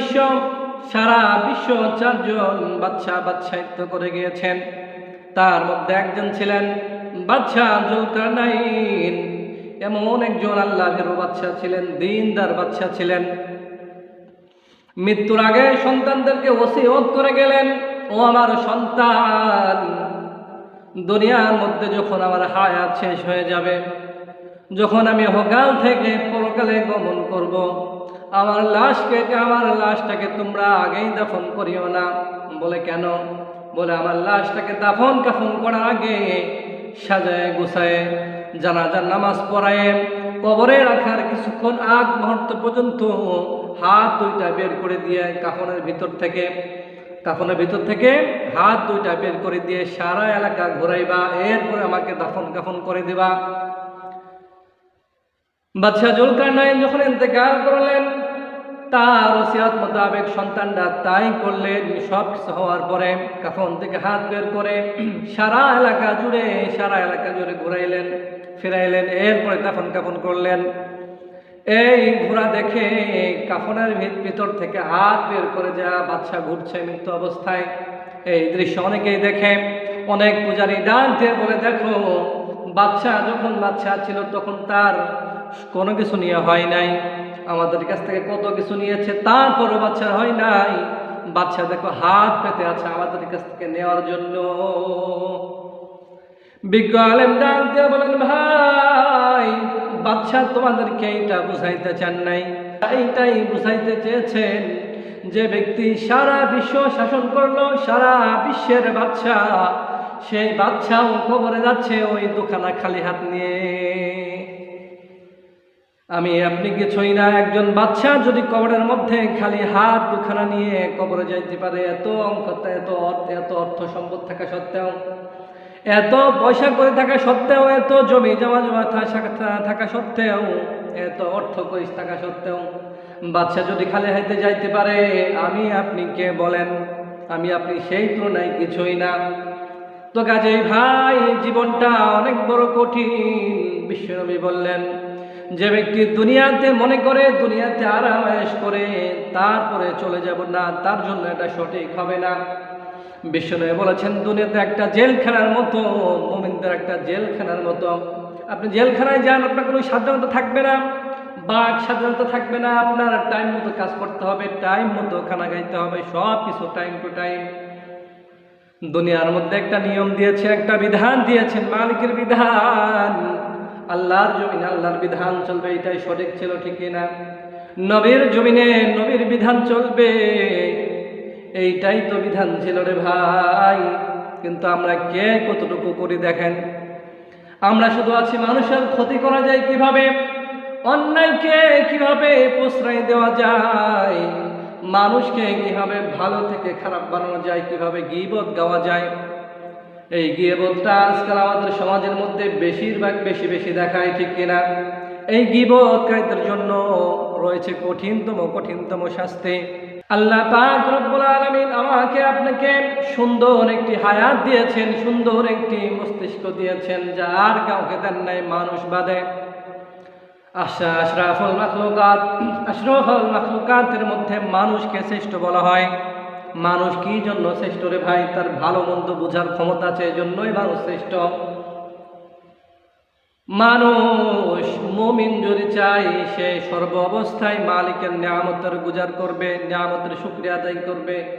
বিশ্ব, সারা বিশ্ব চারজন বাচ্চা বাচ্চায়িত্ব করে গিয়েছেন তার মধ্যে একজন ছিলেন বাচ্চা জুলকারনাইন এমন একজন আল্লাহের বাচ্চা ছিলেন, দিনদার বাচ্চা ছিলেন মৃত্যুর আগে সন্তানদেরকে ওসিয়ত করে গেলেন, ও আমার সন্তান, দুনিয়ার মধ্যে যখন আমার হায়াত শেষ হয়ে যাবে, যখন আমি হকাল থেকে পরকালে গমন করব। আমার লাশকে, আমার লাশটাকে তোমরা আগেই দাফন করিও না। বলে কেন? বলে আমার লাশটাকে দাফন কাফন করার আগে সাজায় গুছায়, জানাজার নামাজ পড়ায়, কবরে রাখার কিছুক্ষণ আগ মুহূর্ত পর্যন্ত হাত দুইটা বের করে দিয়ে কাফনের ভিতর থেকে, কাফনের ভিতর থেকে হাত দুইটা বের করে দিয়ে সারা এলাকা ঘুরাইবা, এরপরে আমাকে দাফন কাফন করে দিবা। বাদশাহ জুলকার নাইন যখন ইন্তেকাল করলেন, তার ওসিয়াত মোতাবেক সন্তানরা তাই করলেন সব কিছু হওয়ার পরে কাফন থেকে হাত বের করে সারা এলাকা জুড়ে, সারা এলাকা জুড়ে ঘুরাইলেন, ফিরাইলেন, এরপরে দাফন কাফন করলেন। এই ঘোড়া দেখে কাফনের ভিত- ভিতর থেকে হাত বের করে যা বাচ্চা ঘুরছে মৃত্যু অবস্থায়। এই দৃশ্য অনেকেই দেখে। অনেক পূজারী দিয়ে বলে, দেখো বাচ্চা যখন বাচ্চা ছিল তখন তার কোনো কিছু নিয়ে হয় নাই। আমাদের কাছ থেকে কত কিছু নিয়েছে, তারপরও বাচ্চা হয় নাই। বাচ্চা দেখো, হাত পেতে আছে আমাদের কাছ থেকে নেওয়ার জন্য। বিজ্ঞ আলেম দিয়ে বলেন, ভাই, বাচ্চা তোমাদেরকে এইটা বুঝাইতে চান নাই। এইটাই বুঝাইতে চেয়েছেন যে ব্যক্তি সারা বিশ্ব শাসন করল, সারা বিশ্বের বাচ্চা, সেই বাচ্চাও খবরে যাচ্ছে, ওই দোকানা খালি হাত নিয়ে। আমি আপনি কিছুই না একজন বাচ্চা যদি কবরের মধ্যে খালি হাত দুখানা নিয়ে কবরে যাইতে পারে, এত অঙ্ক, এত অর্থ এত অর্থ সম্পদ থাকা সত্ত্বেও, এত পয়সা করে থাকা সত্ত্বেও, এত জমি জমা জমা থাকা- সত্ত্বেও, এত অর্থ করিস থাকা সত্ত্বেও বাচ্চা যদি খালি হাইতে যাইতে পারে, আমি আপনি কে বলেন? আমি আপনি সেই তুলনায় কিছুই না। তো কাজেই ভাই, জীবনটা অনেক বড় কঠিন, বিশ্বনবী বললেন যে ব্যক্তি দুনিয়াতে মনে করে, দুনিয়াতে আরামায়েশ করে, তারপরে চলে যাব না, তার জন্য এটা সঠিক হবে না। বিশ্বনবী বলেছেন, দুনিয়াতে একটা জেলখানার মতো, মোমিনদের একটা জেলখানার মতো। আপনি জেলখানায় যান, আপনার কোনো স্বাধীনতা থাকবে না। বাক স্বাধীনতা থাকবে না, আপনার টাইম মতো কাজ করতে হবে, টাইম মতো খানা খাইতে হবে, সব কিছু টাইম টু টাইম। দুনিয়ার মধ্যে একটা নিয়ম দিয়েছে, একটা বিধান দিয়েছেন, মালিকের বিধান। আল্লাহর জমিনে, আল্লাহর বিধান চলবে, এটাই সঠিক ছিল ঠিক না নবীর জমিনে নবীর বিধান চলবে, এইটাই তো বিধান ছিল রে ভাই। কিন্তু আমরা কে কতটুকু করি দেখেন? আমরা শুধু আছি মানুষের ক্ষতি করা যায় কীভাবে? অন্যায়কে কীভাবে প্রশ্রয় দেওয়া যায়? মানুষকে কীভাবে ভালো থেকে খারাপ বানানো যায়, কীভাবে গিবত গাওয়া যায়? এই গিবতটা আজকাল আমাদের সমাজের মধ্যে বেশিরভাগ বেশি বেশি দেখায়, ঠিক কিনা? এই গিবতকারীদের জন্য রয়েছে কঠিনতম কঠিনতম শাস্তি। আল্লাহ পাক রব্বুল আলামিন আমাকে আপনাকে সুন্দর একটি হায়াত দিয়েছেন, সুন্দর একটি মস্তিষ্ক দিয়েছেন যা আর কাউকে দেন নাই মানুষ বাদে। আশা আশরাফুল মাখলুকাত, আশরাফুল মাখলুকাতের মধ্যে মানুষকে শ্রেষ্ঠ বলা হয়। মানুষ কি জন্য শ্রেষ্ঠ রে ভাই? তার ভালো মন্দ বোঝার ক্ষমতা আছে, এই জন্যই মানুষ শ্রেষ্ঠ। মানুষ মমিন যদি চাই সে সর্ব অবস্থায় মালিকের নিয়ামতের গুজার করবে, নিয়ামতের শুক্রিয়া আদায় করবে।